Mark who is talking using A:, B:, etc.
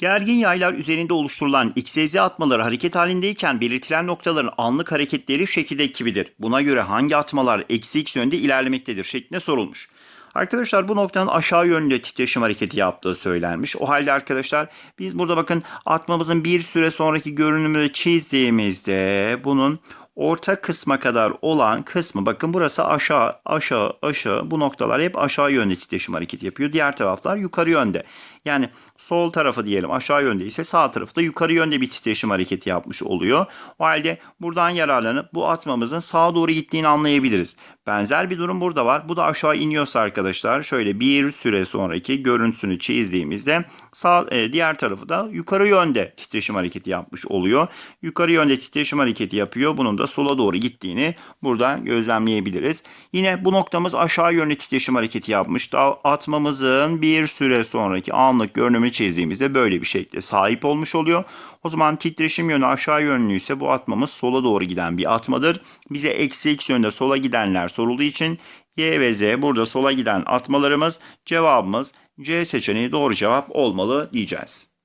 A: Gergin yaylar üzerinde oluşturulan XYZ atmaları hareket halindeyken belirtilen noktaların anlık hareketleri şekilde gibidir. Buna göre hangi atmalar eksi x yönde ilerlemektedir şeklinde sorulmuş. Arkadaşlar bu noktanın aşağı yönde titreşim hareketi yaptığı söylenmiş. O halde arkadaşlar biz burada bakın atmamızın bir süre sonraki görünümünü çizdiğimizde bunun orta kısma kadar olan kısmı bakın burası aşağı aşağı aşağı bu noktalar hep aşağı yönde titreşim hareketi yapıyor. Diğer taraflar yukarı yönde. Yani sol tarafı diyelim aşağı yönde ise sağ tarafı da yukarı yönde bir titreşim hareketi yapmış oluyor. O halde buradan yararlanıp bu atmamızın sağa doğru gittiğini anlayabiliriz. Benzer bir durum burada var. Bu da aşağı iniyorsa arkadaşlar şöyle bir süre sonraki görüntüsünü çizdiğimizde sağ e, diğer tarafı da yukarı yönde titreşim hareketi yapmış oluyor. Yukarı yönde titreşim hareketi yapıyor. Bunun da sola doğru gittiğini burada gözlemleyebiliriz. Yine bu noktamız aşağı yönlü titreşim hareketi yapmış. Atmamızın bir süre sonraki anlık görünümü çizdiğimizde böyle bir şekle sahip olmuş oluyor. O zaman titreşim yönü aşağı yönlüyse bu atmamız sola doğru giden bir atmadır. Bize eksi x yönde sola gidenler sorulduğu için y ve z burada sola giden atmalarımız cevabımız C seçeneği doğru cevap olmalı diyeceğiz.